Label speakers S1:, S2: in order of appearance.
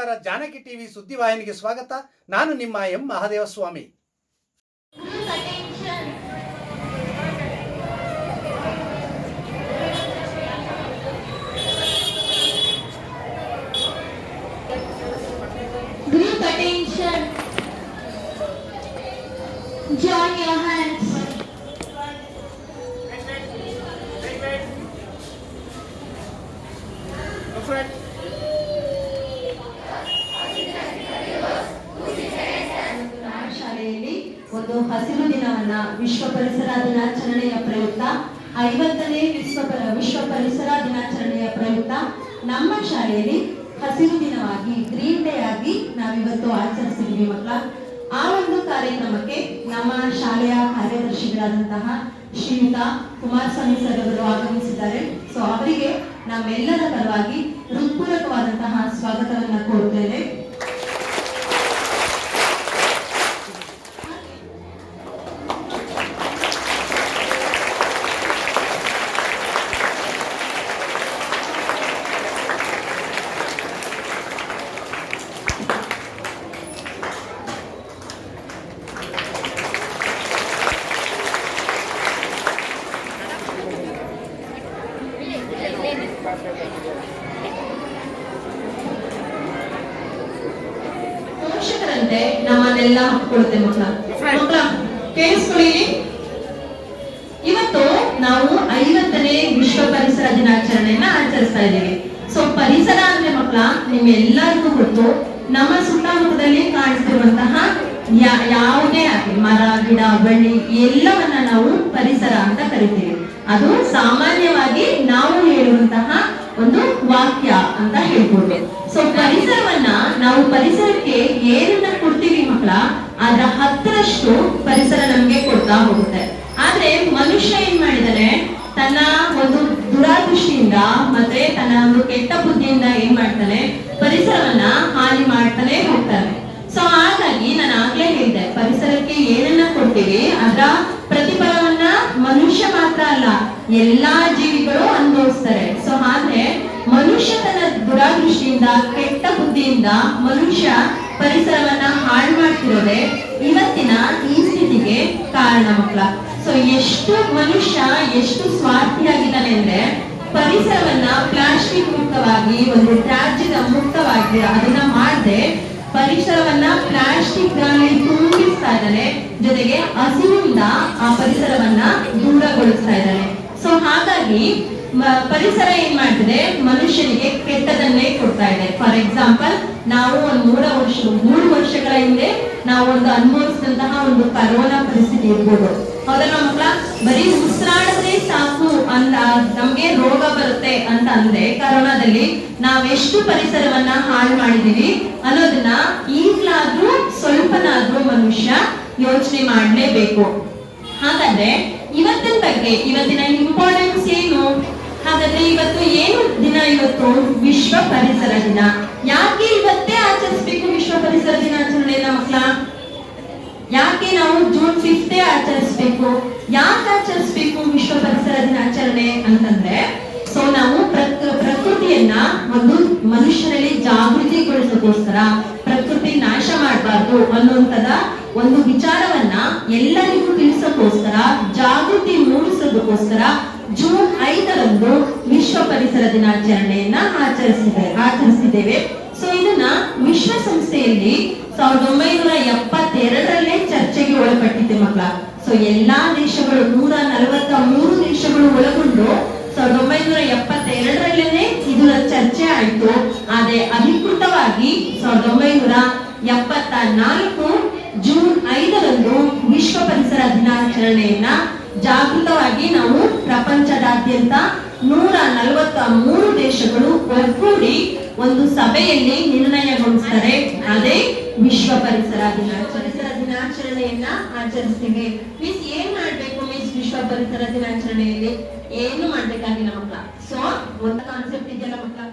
S1: ನಮಸ್ಕಾರ ಜಾನಕಿ ಟಿವಿ ಸುದ್ದಿವಾಹಿನಿಗೆ ಸ್ವಾಗತ ನಾನು ನಿಮ್ಮ M Mahadeva Swami.
S2: Join your hands.
S3: ಒಂದು ಹಸಿರು ದಿನವನ್ನ ವಿಶ್ವ ಪರಿಸರ ದಿನಾಚರಣೆಯ ಪ್ರಯುಕ್ತ, ಐವತ್ತನೇ ವಿಶ್ವ ವಿಶ್ವ ಪರಿಸರ ದಿನಾಚರಣೆಯ ಪ್ರಯುಕ್ತ, ನಮ್ಮ ಶಾಲೆಯಲ್ಲಿ ಹಸಿರು ದಿನವಾಗಿ, ಗ್ರೀನ್ ಡೇ ಆಗಿ ನಾವಿವತ್ತು ಆಚರಿಸಿದ್ವಿ ಮಕ್ಕಳ. ಆ ಒಂದು ಕಾರ್ಯಕ್ರಮಕ್ಕೆ ನಮ್ಮ ಶಾಲೆಯ ಕಾರ್ಯದರ್ಶಿಗಳಾದಂತಹ ಶ್ರೀಯುತ ಕುಮಾರಸ್ವಾಮಿ ಸರ್ ಅವರು ಆಗಮಿಸಿದ್ದಾರೆ. ಸೊ ಅವರಿಗೆ ನಮ್ಮೆಲ್ಲರ ಪರವಾಗಿ ಹೃತ್ಪೂರ್ವಕವಾದಂತಹ ಸ್ವಾಗತವನ್ನ ನಮ್ಮನ್ನೆಲ್ಲ ಹಕ್ಕೊಡುತ್ತೆ ಮಕ್ಕಳ. ಮಕ್ಕಳ ಕೇಳಿಸ್ಕೊಳ್ಳಿ. ಇವತ್ತು ನಾವು ಐವತ್ತನೇ ವಿಶ್ವ ಪರಿಸರ ದಿನಾಚರಣೆಯನ್ನ ಆಚರಿಸ್ತಾ ಇದ್ದೀವಿ. ಸೊ ಪರಿಸರ ಅಂದ್ರೆ ಮಕ್ಕಳ ನಿಮ್ಮೆಲ್ಲರಿಗೂ ಗೊತ್ತು ನಮ್ಮ ಸುತ್ತಮುತ್ತದಲ್ಲಿ ಕಾಣಿಸ್ತಿರುವಂತಹ ಯಾ- ಯಾವುದೇ ಆಗಲಿ ಮರ ಗಿಡ ಬಳ್ಳಿ ಎಲ್ಲವನ್ನ ನಾವು ಪರಿಸರ ಅಂತ ಕರಿತೀವಿ. ಅದು ಸಾಮಾನ್ಯವಾಗಿ ನಾವು ಹೇಳುವಂತಹ ಒಂದು ವಾಕ್ಯ ಅಂತ ಹೇಳ್ಬೋದು ಸೊ ಪರಿಸರವನ್ನ ನಾವು ಪರಿಸರಕ್ಕೆ ಏನನ್ನ ಕೊಡ್ತೀವಿ ಮಕ್ಕಳ, ಅದರ ಹತ್ತರಷ್ಟು ಪರಿಸರ ನಮ್ಗೆ ಕೊಡ್ತಾ ಹೋಗುತ್ತೆ. ಆದ್ರೆ ಮನುಷ್ಯ ಏನ್ ಮಾಡಿದಾನೆ? ತನ್ನ ಒಂದು ದುರಾದೃಷ್ಟಿಯಿಂದ ಮತ್ತೆ ತನ್ನ ಒಂದು ಕೆಟ್ಟ ಬುದ್ಧಿಯಿಂದ ಏನ್ ಮಾಡ್ತಾನೆ? ಪರಿಸರವನ್ನ ಹಾನಿ ಮಾಡ್ತಾನೆ ಹೋಗ್ತಾನೆ. ಸೊ ಹಾಗಾಗಿ ನಾನು ಆಗ್ಲೇ ಹೇಳಿದೆ, ಪರಿಸರಕ್ಕೆ ಏನನ್ನ ಕೊಡ್ತೀವಿ, ಅದರ ಮನುಷ್ಯ ಮಾತ್ರ ಅಲ್ಲ, ಎಲ್ಲಾ ಜೀವಿಗಳು ಅನುಭವಿಸ್ತಾರೆ. ಸೊ ಆದ್ರೆ ಮನುಷ್ಯ ತನ್ನ ದುರಾದೃಷ್ಟಿಯಿಂದ, ಕೆಟ್ಟ ಬುದ್ಧಿಯಿಂದ ಮನುಷ್ಯ ಪರಿಸರವನ್ನ ಹಾಳು ಮಾಡ್ತಿರೋದೆ ಇವತ್ತಿನ ಈ ಸ್ಥಿತಿಗೆ ಕಾರಣ ಮಕ್ಕಳ. ಸೊ ಎಷ್ಟು ಮನುಷ್ಯ ಎಷ್ಟು ಸ್ವಾರ್ಥಿಯಾಗಿದ್ದಾನೆ ಅಂದ್ರೆ ಪರಿಸರವನ್ನ ಪ್ಲಾಸ್ಟಿಕ್ ಮುಕ್ತವಾಗಿ, ಒಂದು ತ್ಯಾಜ್ಯದ ಮುಕ್ತವಾಗಿ, ಅದನ್ನ ಪರಿಸರವನ್ನ ಪ್ಲಾಸ್ಟಿಕ್ ಗಾಳಿ ತುಂಬಿಸ್ತಾ ಇದ್ದಾರೆ ಜೊತೆಗೆ ಹಸಿವಿಂದ ಆ ಪರಿಸರವನ್ನ ದೂರಗೊಳಿಸ್ತಾ ಇದ್ದಾರೆ ಸೊ ಹಾಗಾಗಿ ಪರಿಸರ ಏನ್ ಮಾಡ್ತಿದೆ? ಮನುಷ್ಯನಿಗೆ ಕೆಟ್ಟದನ್ನೇ ಕೊಡ್ತಾ ಇದೆ. ಫಾರ್ ಎಕ್ಸಾಂಪಲ್ ನಾವು ಒಂದು ಮೂರ ವರ್ಷ, ಮೂರು ವರ್ಷಗಳ ಹಿಂದೆ ನಾವು ಒಂದು ಅನುಭವಿಸಿದಂತಹ ಒಂದು ಕರೋನಾ ಪರಿಸ್ಥಿತಿ ಇರ್ಬೋದು. ಹೌದಲ್ಲ ಮಕ್ಕಳ? ಬರೀ ಉಸಿರಾಡಿದ್ರೆ ಸಾಕು ಅಂತ ನಮ್ಗೆ ರೋಗ ಬರುತ್ತೆ ಅಂತ ಅಂದ್ರೆ ಕರೋನಾದಲ್ಲಿ ನಾವೆಷ್ಟು ಪರಿಸರವನ್ನ ಹಾಳು ಮಾಡಿದೀವಿ ಅನ್ನೋದನ್ನ ಈಗ್ಲಾದ್ರೂ ಸ್ವಲ್ಪನಾದ್ರೂ ಮನುಷ್ಯ ಯೋಚನೆ ಮಾಡಲೇಬೇಕು. ಹಾಗಾದ್ರೆ ಇವತ್ತಿನ ಬಗ್ಗೆ ಇವತ್ತಿನ ಇಂಪಾರ್ಟೆನ್ಸ್ ಏನು? ಹಾಗಾದ್ರೆ ಇವತ್ತು ಏನು ದಿನ ಇವತ್ತು? ವಿಶ್ವ ಪರಿಸರ ದಿನ. ಯಾಕೆ ಇವತ್ತೇ ಆಚರಿಸ್ಬೇಕು ವಿಶ್ವ ಪರಿಸರ ದಿನಾಚರಣೆಯನ್ನ ಮಕ್ಕಳ? ಯಾಕೆ ನಾವು ಜೂನ್ ಫಿಫ್ತೇ ಆಚರಿಸ್ಬೇಕು ಯಾಕೆ ಆಚರಿಸ್ಬೇಕು ವಿಶ್ವ ಪರಿಸರ ದಿನಾಚರಣೆ ಅಂತಂದ್ರೆ ಸೊ ನಾವು ಪ್ರಕೃ- ಪ್ರಕೃತಿಯನ್ನ ಒಂದು ಮನುಷ್ಯರಲ್ಲಿ ಜಾಗೃತಿಗೊಳಿಸೋಕೋಸ್ಕರ, ಪ್ರಕೃತಿ ನಾಶ ಮಾಡಬಾರ್ದು ಅನ್ನುವಂಥದ ಒಂದು ವಿಚಾರವನ್ನ ಎಲ್ಲರಿಗೂ ತಿಳಿಸೋಕೋಸ್ಕರ, ಜಾಗೃತಿ ಮೂಡಿಸೋದಕ್ಕೋಸ್ಕರ ಜೂನ್ ಐದರಂದು ವಿಶ್ವ ಪರಿಸರ ದಿನಾಚರಣೆಯನ್ನ ಆಚರಿಸಿದೆ, ಆಚರಿಸಿದ್ದೇವೆ. ಸೊ ಇದನ್ನ ವಿಶ್ವಸಂಸ್ಥೆಯಲ್ಲಿ ಸಾವಿರದ ಒಂಬೈನೂರ ಸೊ ಎಲ್ಲಾ ದೇಶಗಳು ನೂರ ನಲವತ್ತ ಮೂರು ದೇಶಗಳು ಒಳಗೊಂಡು ಸಾವಿರದ ಒಂಬೈನೂರ ಎಪ್ಪತ್ತೆರಡರಲ್ಲೇನೆ ಇದರ ಚರ್ಚೆ ಆಯಿತು. ಆದರೆ ಅಧಿಕೃತವಾಗಿ ಸಾವಿರದ ಒಂಬೈನೂರ ಎಪ್ಪತ್ತ ನಾಲ್ಕು ಜೂನ್ ಐದರಂದು ವಿಶ್ವ ಪರಿಸರ ದಿನಾಚರಣೆಯನ್ನ ಜಾಗೃತವಾಗಿ ನಾವು ಪ್ರಪಂಚದಾದ್ಯಂತ ನೂರ ನಲವತ್ತ ಮೂರು ದೇಶಗಳು ಒಗ್ಗೂಡಿ ಒಂದು ಸಭೆಯಲ್ಲಿ ನಿರ್ಣಯಗೊಳಿಸ್ತಾರೆ. ಅದೇ ವಿಶ್ವ ಪರಿಸರ ದಿನಾಚರಣೆ. ದಿನಾಚರಣೆಯನ್ನ ಆಚರಿಸ್ತೀವಿ. ಮೀನ್ಸ್ ಏನ್ ಮಾಡ್ಬೇಕು? ಮೀನ್ಸ್ ವಿಶ್ವ ಪರಿಸರ ದಿನಾಚರಣೆಯಲ್ಲಿ? ಏನು ಮಾಡ್ಬೇಕಾಗಿಲ್ಲ ಮಕ್ಕಳ ಸೊ ಒಂದು ಕಾನ್ಸೆಪ್ಟ್ ಇದೆಯಲ್ಲ ಮಕ್ಕಳ?